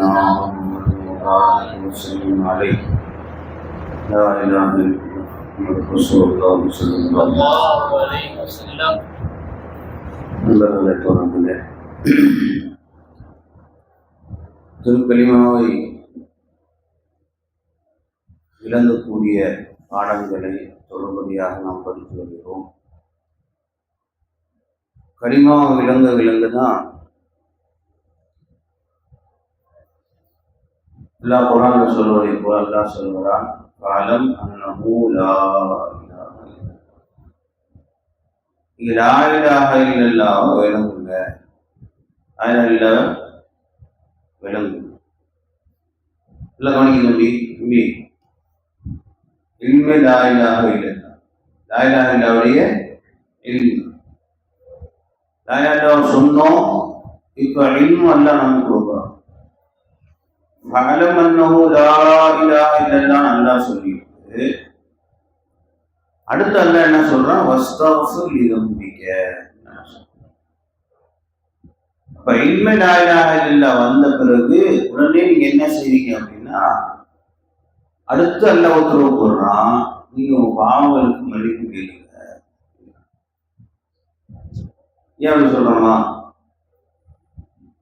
سيدنا محمد وآله وسلم عليه لا إله إلا محمد رسول الله صلى الله الله عليه وسلم நண்பர்களை தொடர்பில் திருக்கலிமாவை விளங்கக்கூடிய பாடங்களை தொடர்படியாக நாம் படித்து வருகிறோம் கலிமாவை விளங்க விளங்க எல்லா குரான் சொல்வதை போல எல்லாம் சொல்கிறான் காலம் அன்னஹு லா இலாஹ இங்க விளங்குங்க அதனால விளங்கு எல்லாம் கவனிக்க தம்பி தம்பி இனிமே லா இல்லை இல்லல்லாஹ் இல்லாவுடைய இல்மு சொன்னோம் இப்ப இல்மு அல்லாஹ் நமக்கு கொடுக்குறோம் ஃபஅலம் அன்னஹு லா இலாஹ இல்லல்லாஹ் அல்லாஹ் சொல்லிட்டு அடுத்து அல்லாஹ் என்ன சொல்றான்? வஸ்தஃபிர் லிதம்பிக அப்ப இன்மை லா இலாஹ வந்த பிறகு உடனே நீங்க என்ன செய்வீங்க அப்படின்னா அடுத்து அல்ல உத்தரவு போடுறான். நீங்க உங்க பாவங்களுக்கு மன்னிப்பு கேளுங்க. ஏன் அப்படி சொல்றோமா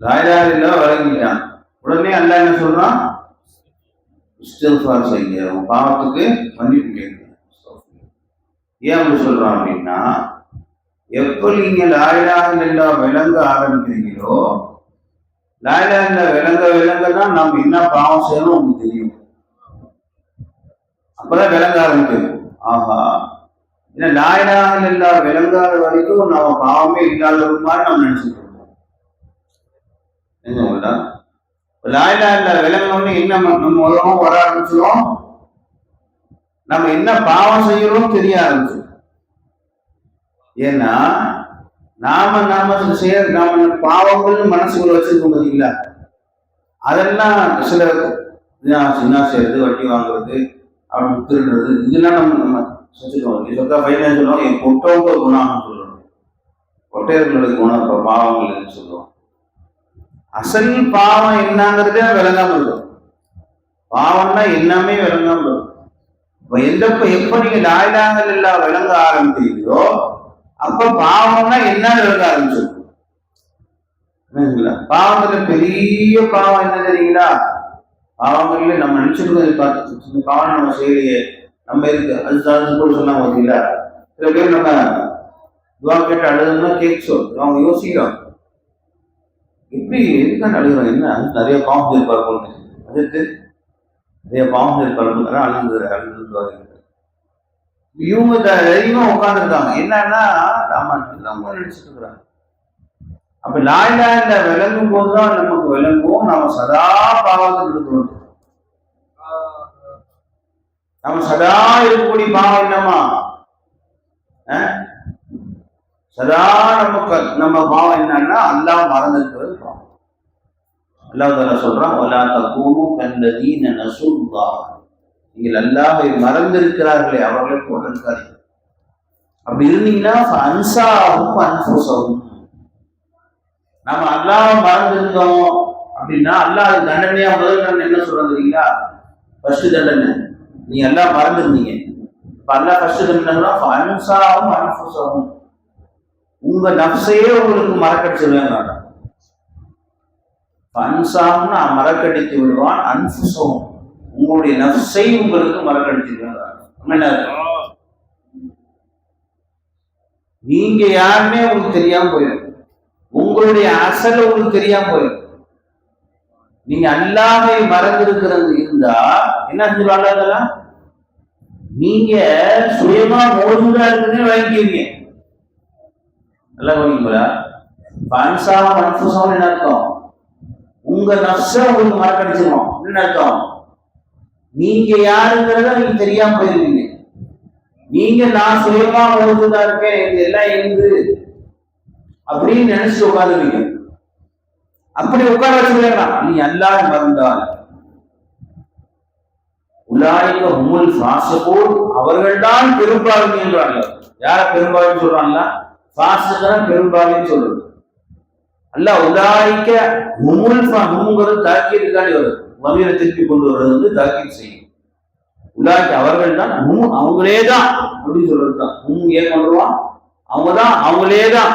லா இலாஹ வழங்கிட்டான். உடனே அல்ல என்ன சொல்றான்? இஸ்திஃபார் செய்யுங்க உங்க பாவத்துக்கு மன்னிப்பு கேட்குங்க ஏன் அப்படி சொல்றான் அப்படின்னா எப்போ நீங்க லாயிலாக இல்லா விளங்க ஆரம்பிக்கிறீங்களோ லாயிலாக இல்ல விளங்க விளங்க தான் நம்ம என்ன பாவம் செய்யணும் உங்களுக்கு தெரியும். அப்பதான் விளங்க ஆரம்பிக்கும் ஆஹா. ஏன்னா லாயிலாக இல்லா விளங்காத வரைக்கும் நம்ம பாவமே இல்லாத மாதிரி நம்ம நினைச்சிட்டு இருக்கோம். என்ன லாயிலா இல்ல விளங்கணும்னு என்ன நம்ம நம்ம உலகம் வர ஆரம்பிச்சிடும் நம்ம என்ன பாவம் செய்யறோம் தெரிய ஆரம்பிச்சு ஏன்னா நாம நாம செய்ய நாம பாவங்கள்னு மனசுக்குள்ள வச்சிருக்கோம் பாத்தீங்களா? அதெல்லாம் சில சின்ன செய்யறது வட்டி வாங்குறது அப்படி திருடுறது இதெல்லாம் நம்ம நம்ம செஞ்சுருவோம் இது சொக்கா பையன் சொல்லுவோம் என் பொட்டவங்க குணம் சொல்லுவோம் கொட்டையர்களுக்கு குணம் இப்போ பாவங்கள் சொல்லுவோம் அசல் பாவம் என்னங்கிறதே விளங்காம இருக்கும் பாவம்னா எல்லாமே விளங்காம இருக்கும் இப்ப எந்த எப்ப நீங்க லாயிலாங்கள் எல்லாம் விளங்க ஆரம்பிக்கிறீங்களோ அப்ப பாவம்னா என்ன விளங்க ஆரம்பிச்சிருக்கும் பாவத்துல பெரிய பாவம் என்ன தெரியுங்களா? பாவங்கள்ல நம்ம நினைச்சிருக்கோம் பார்த்து இந்த பாவம் நம்ம செய்யலையே நம்ம இருக்கு அது சார்ந்து கூட சொன்னாங்க பார்த்தீங்களா சில பேர் நம்ம துவா கேட்டு அழுதுன்னா கேக் சொல்றோம் அவங்க யோசிக்கிறோம் எப்படி எதுக்காக அழுகிறோம் என்ன? நிறைய பாவம் செய்யிருப்பார் போல அதுக்கு நிறைய பாவம் செய்யிருப்பார் அழுது அழுது இவங்க தைரியமா உட்காந்துருக்காங்க என்னன்னா நம்ம நம்ம நினைச்சிட்டு இருக்கிறாங்க. அப்ப லாயிலாயில விளங்கும் போதுதான் நமக்கு விளங்கும் நாம சதா பாவத்தில் இருக்கிறோம் நம்ம சதா இருக்கக்கூடிய பாவம் என்னமா சதா நமக்கு நம்ம பாவம் என்னன்னா அல்லாஹ் மறந்திருக்கிறது அல்லாஹ் சொல்றான் வலா தகூனு கல்லதீன நசுல்லா. நீங்கள் அல்லாஹை மறந்திருக்கிறார்களே அவர்களை போல இருக்காதீங்க அப்படி இருந்தீங்கன்னா அன்சாவும் அன்புசவும் நம்ம அல்லாஹ் மறந்திருந்தோம் அப்படின்னா அல்லாஹ் தண்டனையா முதல் தண்டனை என்ன சொல்றீங்களா ஃபர்ஸ்ட் தண்டனை. நீ எல்லாம் மறந்துருந்தீங்க. இப்ப அல்லாஹ் ஃபர்ஸ்ட் தண்டனைனா அன்சாவும் அன்புசவும் உங்க நப்சையே உங்களுக்கு மறக்கடிச்சிருவேன் அன்சாம்னு மறக்கடித்து விடுவான் அன்புசவும் உங்களுடைய நப்சை உங்களுக்கு மறக்கடிச்சிருவேன் நீங்க யாருமே உங்களுக்கு தெரியாம போயிடும். உங்களுடைய அசல் உங்களுக்கு தெரியாம போயிடும். நீங்க அல்லாஹை மறந்திருக்கிறது இருந்தா என்ன சொல்லுவாங்க அதெல்லாம்? நீங்க சுயமா மோதுதா இருக்குன்னு வாங்கிக்கிறீங்க. நல்லா கவனிங்களா பன்சாவ மன்ஃபுசம் என்ன அர்த்தம்? உங்க நப்ச உங்களுக்கு மறக்கடிச்சிடும் என்ன அர்த்தம்? நீங்க யாருங்கிறத நீங்க தெரியாம போயிருவீங்க. நீங்க நான் சுயமா ஓதுதா இருக்கேன் இது எல்லாம் இருந்து அப்படின்னு நினைச்சு உட்காந்துருவீங்க அப்படி உட்கார வச்சுக்கலாம் நீ எல்லாரும் மறந்தால். உலாய்க உமுல் ஃபாசிகூன் அவர்கள்தான் பெரும்பாலும் என்றாங்க யார பெரும்பாலும் சொல்றாங்களா? ஃபாசிகனா பெரும்பாலும் சொல்றது. அல்ல உலாய்க்க ஹுமுல் ஹுமுங்கிறது தாக்கீதுக்காண்டி வருது வமீரை திருப்பி கொண்டு வர்றது வந்து தாக்கீது செய்யும். உலாய்க்க அவர்கள் தான் ஹும் அவங்களே தான் அப்படின்னு சொல்றது தான் ஹும் ஏன் கொண்டுருவான் அவங்க தான் அவங்களே தான்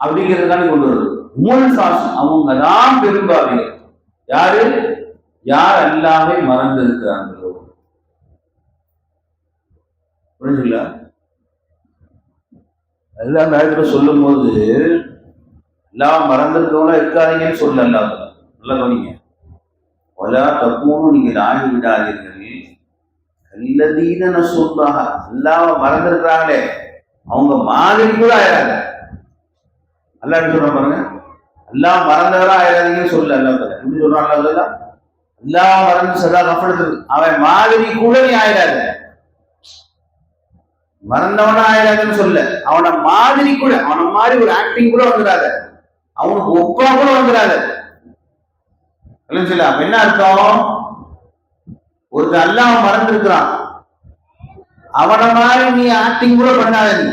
அப்படிங்கிறதுக்காண்டி கொண்டு வருது. உமுல் சாஸ் அவங்க தான் பெரும்பாவிகள் யாரு? யார் அல்லாமே மறந்து இருக்கிறாங்களோ புரிஞ்சுங்களா? எல்லாம் நேரத்தில் சொல்லும் போது எல்லாம் மறந்துருக்கவங்களா இருக்காதீங்கன்னு சொல்ல அல்லாஹ் நல்லா கவனிங்க. ஒலா தப்புன்னு நீங்க ஆகி விடாதீர்கள். கல்லதீன சொல்லாக அல்லாம மறந்துருக்கிறாங்களே. அவங்க மாதிரி கூட ஆயிடாத அல்லா எப்படி சொல்ற பாருங்க? எல்லாம் மறந்தவரா ஆயிடாதீங்கன்னு சொல்ல அல்லா எப்படி சொல்றான் அல்லா எல்லாம் மறந்து சதா கப்படுத்து அவன் மாதிரி கூட நீ ஆயிடாத மறந்தவனா ஆயிடாதுன்னு சொல்ல அவனை மாதிரி கூட அவன மாதிரி ஒரு ஆக்டிங் கூட வந்துடாத. அவனுக்கு ஒப்பா கூட வந்துடாத இல்லைன்னு என்ன அர்த்தம்? ஒருத்தர் அல்லாம மறந்துருக்கிறான். அவனை மாதிரி நீ ஆக்டிங் கூட பண்ணாத நீ.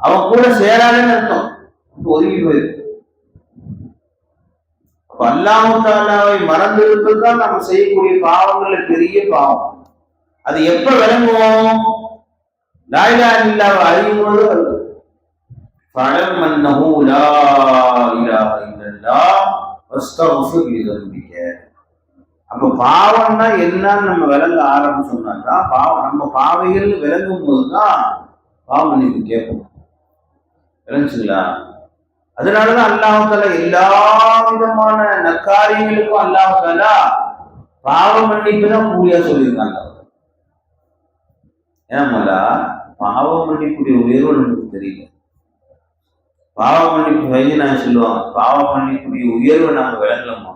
அவன் கூட சேராதுன்னு அர்த்தம். ஒதுங்கி போயிரு அப்ப அல்லாஹு மறந்து தான் நம்ம செய்யக்கூடிய பாவங்கள்ல பெரிய பாவம். அது எப்ப விளங்குவோம்? லாயிலா இல்லாவ அறியும் பொழுது فاعلم انه لا اله الا الله واستغفر لذنبك. அப்ப பாவம்னா என்னன்னு நம்ம விளங்க ஆரம்பிச்சோம்னா தான் பாவம் நம்ம பாவைகள் விளங்கும் போது தான் பாவம் மன்னிப்பு கேட்போம் விளங்குச்சுங்களா அதனாலதான் அல்லாஹால எல்லா விதமான நற்காரியங்களுக்கும் அல்லாஹால பாவ மன்னிப்பு தான் கூலியா சொல்லியிருக்காங்க. ஏன்னா பாவ மன்னிப்புடைய உயர்வு நமக்கு தெரியல. பாவம் மன்னிப்பு வைய சொல்லுவாங்க. பாவம் மன்னிப்புடைய உயர்வை நாம விளங்கலாமா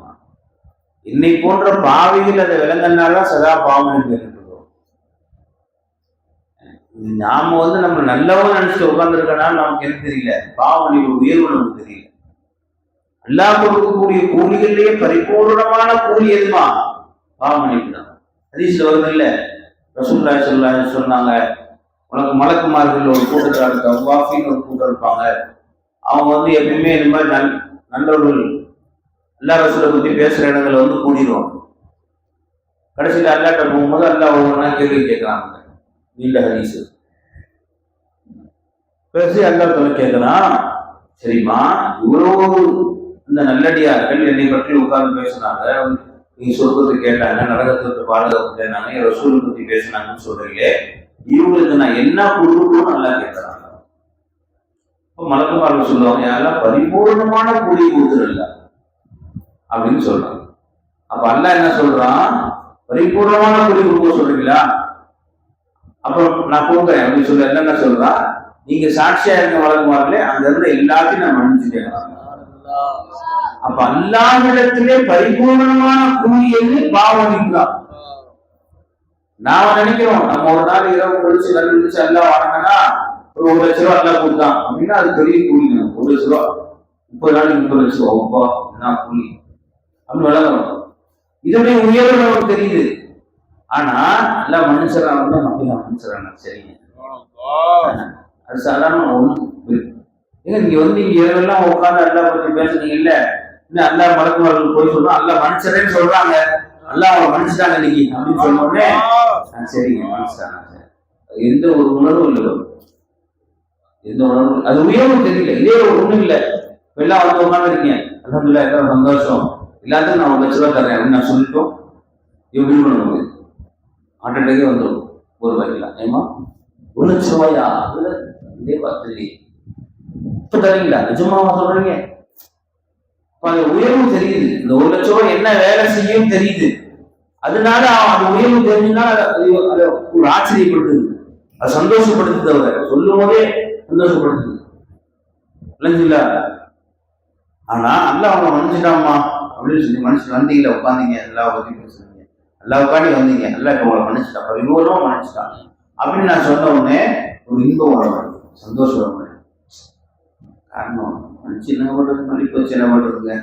என்னை போன்ற பாவிகள் அதை விளங்கினால சதா பாவம் மன்னிப்பு நாம வந்து நம்ம நல்லவன் நினைச்சு உட்கார்ந்துருக்கனால நமக்கு என்ன தெரியல? பாவம் மன்னிப்பு உயர்வு நமக்கு தெரியல. அல்லாஹ் கொடுக்கக்கூடிய கூலிகளிலேயே பரிபூர்ணமான கூலி எதுமா? பாவம் மன்னிப்பு தான். ஹதீஸ்ல வருது இல்ல ரசூல்லாய் சொல்லா சொன்னாங்க உனக்கு மலக்குமார்கள் ஒரு கூட்டத்தில் இருக்காங்க வாஃபின்னு ஒரு கூட்டம் இருப்பாங்க. அவங்க வந்து எப்பயுமே இந்த மாதிரி நல் நல்லவர்கள் அல்லா ரசூலை பற்றி பேசுகிற இடங்களை வந்து கூடிடுவாங்க கடைசியில் அல்லாட்ட போகும்போது அல்லா ஒவ்வொன்றா கேள்வி கேட்குறாங்க நீண்ட ஹதீஸ். பேசி அல்லா தொலை கேட்குறான். சரிம்மா இவ்வளோ இந்த நல்லடியார்கள் என்னை பற்றி உட்கார்ந்து பேசுனாங்க. நீ சொல்றது கேட்டாங்க நரகத்தை பாதுகாப்பு கேட்டாங்க ரசூல் பற்றி பேசினாங்கன்னு சொல்றீங்களே இவங்களுக்கு நான் என்ன கொடுக்கணும்னு நல்லா கேட்குறாங்க இப்போ மலக்குமார்கள் சொல்லுவாங்க யாரெல்லாம் பரிபூர்ணமான கூலி கொடுத்துடல அப்படின்னு சொல்றாங்க அப்ப அல்ல என்ன சொல்றான்? பரிபூர்ணமான கூலி கொடுக்க சொல்றீங்களா? அப்புறம் நான் கொடுக்குறேன் அப்படின்னு சொல்ல என்னென்ன சொல்றான் நீங்க சாட்சியா இருந்த வழங்குவார்களே அங்க இருந்த எல்லாத்தையும் நான் மன்னிச்சுட்டேன் அப்ப அல்லாவிடத்திலே பரிபூர்ணமான கூலி எது பாவம் நாம நினைக்கிறோம் நம்ம ஒரு நாள் இரவு முடிச்சு கல் முடிச்சு எல்லாம் வாங்கினா ஒரு ஒரு லட்ச ரூபா எல்லாம் கொடுத்தான் அப்படின்னா அது பெரிய கூலி ஒரு லட்ச ரூபா. முப்பது நாளைக்கு முப்பது லட்ச ரூபா. ஒப்பா என்ன கூலி. அப்படின்னு விளங்கணும் இதனுடைய உயர்வு நமக்கு தெரியுது. ஆனா நல்லா மனுஷராக நம்ம மனுஷரான சரிங்க. அது சாதாரண ஒண்ணு. ஏங்க நீங்க வந்து இங்க இரவெல்லாம் உட்காந்து அல்லா பத்தி பேசுனீங்க இல்ல இன்னும் அல்லா மலக்குமார்கள் போய் சொல்றோம் அல்லா மனுஷரேன்னு சொல்றாங்க. அல்லா அவங்க மனுஷிட்டாங்க இன்னைக்கு அப்படின்னு சொன்ன உடனே சரிங்க மனுஷிட்டாங்க சரி. எந்த ஒரு உணர்வும் இல்லை. எந்த உணர்வு அது உயர்வு தெரியல. இதே ஒண்ணும் இல்லை. இப்ப எல்லாம் வந்து உட்கார்ந்து இருக்கீங்க. அலமதுல்லா எல்லாரும் சந்தோஷம். எல்லாத்துக்கும் நான் ஒரு லட்ச ரூபா தரேன் அப்படின்னு நான் சொல்லிட்டோம். எப்படி பண்ண முடியும் ஹார்ட் அட்டாக்கே வந்துடும் ஒரு ரூபாய்க்கலாம் ஏமா ஒரு லட்ச ரூபாயா இதே பார்த்து இப்ப தரீங்களா நிஜமாவா சொல்றீங்க? அது உயர்வு தெரியுது. இந்த ஒரு லட்சம் ரூபாய் என்ன வேலை செய்யும் தெரியுது. அதனால அது அந்த உயர்வு தெரிஞ்சுன்னா அது ஒரு ஆச்சரியப்படுத்துது. அது சந்தோஷப்படுத்து தவிர சொல்லும் போதே சந்தோஷப்படுது இல்லைங்களா ஆனா நல்லா அவங்க மன்னிச்சிட்டாமா அப்படின்னு சொல்லி மனுஷன் வந்தீங்களா உட்காந்தீங்க எல்லா பத்தி பேசுறீங்க எல்லா உட்காந்து வந்தீங்க. நல்லா இப்ப உங்களை மன்னிச்சிட்டான் விவரமா மன்னிச்சிட்டான். அப்படின்னு நான் சொன்ன உடனே ஒரு இன்பம் வர மாட்டேங்குது சந்தோஷம் வர காரணம் மன்னிச்சு என்ன பண்றது? மன்னிப்பு வச்சு என்ன பண்றதுங்க?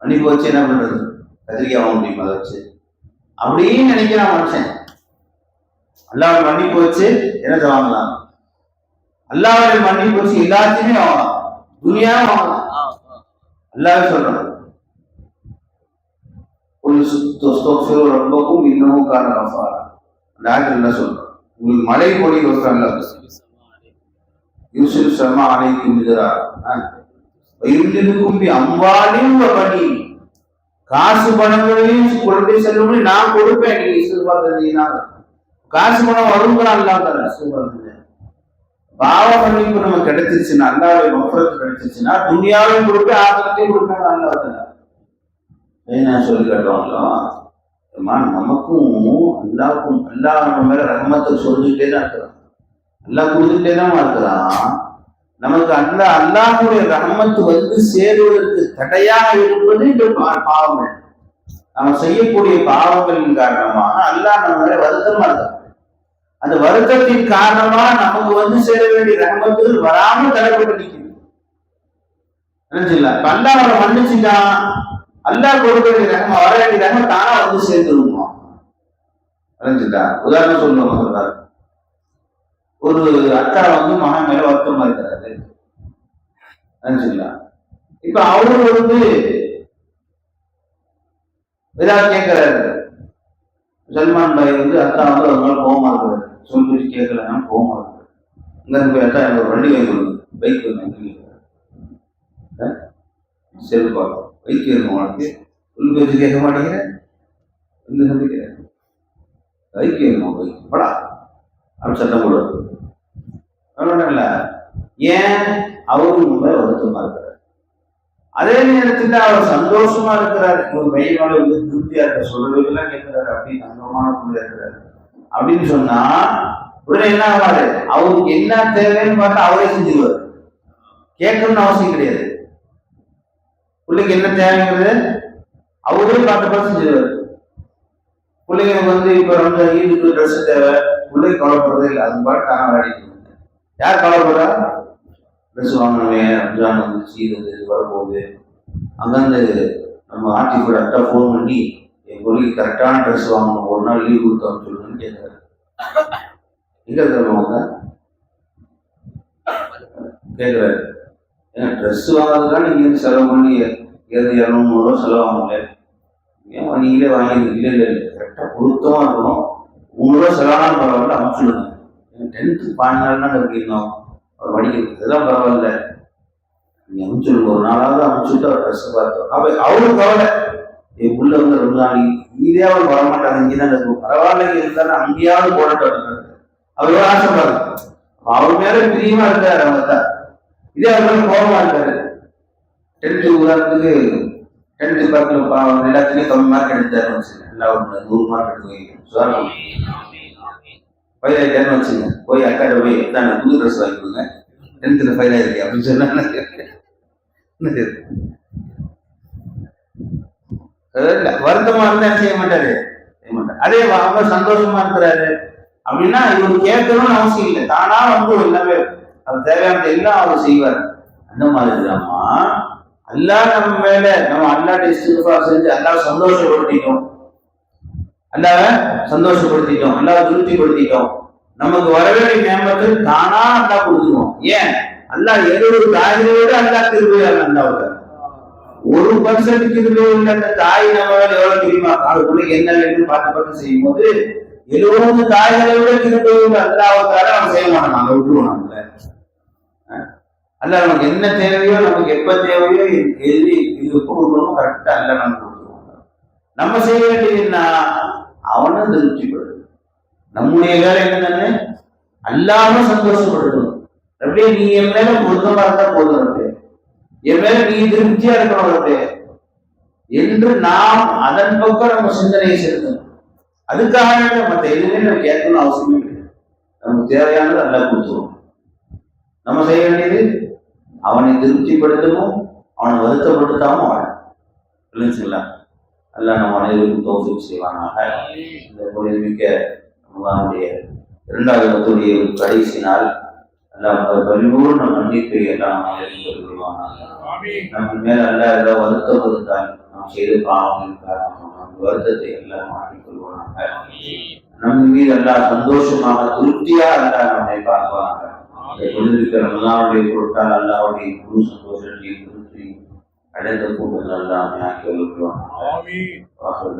மன்னிப்பு வச்சு என்ன பண்றது? கத்திரிக்காய் வாங்க முடியுமா அதை வச்சு. அப்படின்னு நினைக்கிறான் மனுஷன். நல்லா மன்னிப்பு வச்சு என்னத்தை வாங்கலாம் அல்லாவுடைய மண்ணில் போச்சு எல்லாத்தையுமே வாங்கலாம் துணியாவும் வாங்கலாம் அல்லாவே சொல்றான். ஒரு ரொம்பவும் இன்னமும் காரணம் அந்த ஆயத்தில் என்ன சொல்றான்? உங்களுக்கு மழை பொழி வைக்கிறான்ல யூசுப் சர்மா அனைக்கும் எதிரா கும்பி அம்பாலையும் பணி காசு பணங்களையும் கொண்டு செல்லும் நான் கொடுப்பேன். நீங்க எதிர்பார்த்தீங்கன்னா காசு பணம் வருங்கிறான் இல்லாத பாவ மன்னிப்பு நம்ம கிடைச்சிருச்சுன்னா அல்லாவுடைய மஃபரத்து கிடைச்சிருச்சுன்னா துணியாவையும் கொடுப்பேன் ஆகத்தையும் கொடுப்பேன் அல்லாவுக்கு என்ன சொல்லி காட்டுவாங்களோ அம்மா, நமக்கும் அல்லாவுக்கும் அல்லா நம்ம மேல ரகமத்தை சொல்லிக்கிட்டே தான் இருக்கிறான். அல்லா கொடுத்துட்டே தான் இருக்கிறான் நமக்கு அல்லா அல்லாஹுடைய ரகமத்து வந்து சேருவதற்கு தடையாக இருப்பது இந்த பாவங்கள். நம்ம செய்யக்கூடிய பாவங்களின் காரணமாக அல்லாஹ் நம்ம மேல வருத்தமா இருக்கிறான் அந்த வருத்தத்தின் காரணமா நமக்கு வந்து சேர வேண்டிய ரகமத்துகள் வராமல் தடைப்பட்டு நிற்கிறது நினைச்சுங்களா இப்ப அல்லாஹ் அவரை மன்னிச்சுட்டான் அல்லா கொடுக்க வேண்டிய ரகம் வர வேண்டிய ரகம் தானா வந்து சேர்ந்துருமா நினைச்சுட்டா உதாரணம் சொல்லுவோம் சொல்றாரு ஒரு அக்கா வந்து மகன் மேல வருத்தமா இருக்கிறாரு. நினைச்சுங்களா இப்ப அவரு வந்து ஏதாவது கேட்கிறாரு சல்மான் பாய் வந்து அத்தா வந்து ஒரு நாள் கோவமா இருக்கிறாரு. சொல்லி கேட்கலன்னா போக இருக்கிறாரு இங்கேருந்து போய் எனக்கு ஒரு வண்டி வாங்கி கொடுங்க பைக் வாங்கி பார்க்கலாம் பைக் வேணும் உனக்கு? உள்ள பேச்சு கேட்க மாட்டேங்கிறேன் இந்த நம்பிக்கிறேன் பைக் வேணுமா பைக்? படா. அப்படின்னு சட்டம் போடுவார் இல்ல. ஏன்? அவரும் உங்களை வருத்தமா இருக்கிறார். அதே நேரத்தில் அவர் சந்தோஷமா இருக்கிறார். ஒரு வெயிலோட வந்து திருப்தியா இருக்க சொல்றதுக்கெல்லாம் கேட்கிறாரு. அப்படின்னு அங்கமான புள்ள இருக்கிறாரு. அப்படின்னு சொன்னா உடனே என்ன ஆகாது அவருக்கு என்ன தேவைன்னு பார்த்தா அவரே செஞ்சுக்குவார் கேட்கணும்னு அவசியம் கிடையாது. பிள்ளைக்கு என்ன தேவைங்கிறது அவரே பார்த்து பார்த்து செஞ்சிருவாரு. பிள்ளைங்களுக்கு வந்து இப்ப வந்து ஈடுக்கு ட்ரெஸ் தேவை பிள்ளைக்கு கவலைப்படுறது இல்லை. அது பாட்டு நான் விளையாடிட்டு யார் கவலைப்படுறா? ட்ரெஸ் வாங்கணுமே ரம்ஜான் வந்துச்சு இது வந்து வரப்போகுது. அங்கேருந்து நம்ம ஆர்டிஃபோட அட்டா ஃபோன் பண்ணி என் பிள்ளைக்கு கரெக்டான ட்ரெஸ் வாங்கணும். ஒரு நாள் லீவ் கொடுத்தோம்னு சொல்லி கேட்குறாரு எங்க இருக்கிறவங்க கேட்குறாரு ஏன் ட்ரெஸ் வாங்குறதுக்காக நீங்கள் செலவு பண்ணி ஏது இரநூறுவா செலவாகல ஏன் நீங்களே வாங்கி இல்லை இல்லை இல்லை கரெக்டாக பொருத்தமாக இருக்கணும். உங்களோட செலவான பரவாயில்ல அமைச்சுடுங்க டென்த்து பாஞ்சு நாள் அவர் படிக்கிறது இதெல்லாம் பரவாயில்ல. நீங்கள் அனுப்பிச்சுடுங்க ஒரு நாளாவது அனுப்பிச்சுட்டு அவர் ட்ரெஸ் பார்த்தோம் அப்போ அவரும் கவலை. என் பிள்ளை வந்து ரொம்ப நாளைக்கு இங்கே அவர் வரமாட்டாங்க இங்கே தான் இருக்கும் பரவாயில்ல இருந்தாலும் அங்கேயாவது போடட்டும் அவர் எவ்வளோ அவர் மேல பிரியமா இருக்காரு அவங்க தான். இதே அவர் மேல கோபமா இருக்காரு. டென்த்து உதாரணத்துக்கு டென்த்து பார்க்கல பாவம் எல்லாத்துலயும் கம்மி மார்க் எடுத்தாரு வச்சுங்க எல்லாம் நூறு மார்க் எடுத்து வைக்கணும் ஃபைல் ஆகிட்டாருன்னு வச்சுங்க. போய் அக்காட்ட போய் நான் புது ட்ரெஸ் வாங்கி கொடுங்க? டென்த்தில் ஃபைல் அப்படின்னு சொன்னாங்க. என்ன செய்யுது? இல்லை வருத்தமா இருந்தா செய்ய மாட்டாரு? செய்ய மாட்டாரு. அதே அவங்க சந்தோஷமா இருக்கிறாரு. அப்படின்னா இவர் கேட்கணும்னு அவசியம் இல்லை. தானா வந்து எல்லாமே அது தேவையானது எல்லாம் அவர் செய்வார். அந்த மாதிரி தான்மா அல்லா நம்ம மேல நம்ம அல்லாட்ட இஸ்திஃபா செஞ்சு அல்லா சந்தோஷப்படுத்திட்டோம். அல்லாவ சந்தோஷப்படுத்திட்டோம். அல்லாவை திருப்திப்படுத்திட்டோம். நமக்கு வர வேண்டிய தானா அல்லா கொடுத்துருவோம். ஏன்? அல்லாஹ் எழுபது தாயிரோடு அல்லா திருவிழா அல்லாவுக்கு ஒரு பர்சன்ட்டுக்கு இதுவே உள்ள அந்த தாய் நம்ம எவ்வளவு தெரியுமா? அதுக்குள்ள என்ன வேணும்னு பார்த்து பார்த்து செய்யும் போது எழுபது தாய்களை விட கிருபை உள்ள அல்லாவுக்காக நம்ம செய்ய மாட்டோம். நாங்க விட்டுருவோம் நம்மள. அல்ல நமக்கு என்ன தேவையோ நமக்கு எப்ப தேவையோ எது இது கொடுக்கணும் கரெக்டா அல்ல நம்ம கொடுத்துருவோம் நம்ம செய்ய வேண்டியதுன்னா அவனை திருப்திப்படுது நம்முடைய வேலை என்னன்னு அல்லாம சந்தோஷப்படுத்தணும் அப்படியே நீ என் மேல பொருத்தமா இருந்தா போதும். என் மேல நீ திருப்தியா இருக்கணும் என்று நாம் அதன் பக்கம் நம்ம சிந்தனையை செலுத்தணும். அதுக்காக மற்ற எதுவுமே நம்ம கேட்கணும் அவசியமே கிடையாது நமக்கு தேவையானது அல்ல கொடுத்துருவோம் நம்ம செய்ய வேண்டியது அவனை திருப்திப்படுத்தவும் அவனை வருத்தப்படுத்தாம வாழ இல்லைங்களா அல்ல நம்ம அனைவருக்கும் தோசி செய்வானாக. இந்த பொழுதுமிக்க நம்மளுடைய இரண்டாவது கடைசி நாள் பரிபூர்ண மன்னிப்பை எல்லாம் நம்ம மேல அல்ல ஏதோ வருத்தம் இருந்தால் நாம் செய்த பாவங்களின் காரணமாக வருத்தத்தை எல்லாம் மாற்றிக் கொள்வானாக. நம்ம மீது எல்லாம் சந்தோஷமாக திருப்தியா அல்ல நம்மை பார்ப்பாங்க கொண்டிருக்கிற அல்லாவுடைய பொருட்டால் அல்லாவுடைய குரு சந்தோஷத்தை குறித்து அடைந்த கூட்டத்தில் அல்லாமே ஆக்கி வாசல்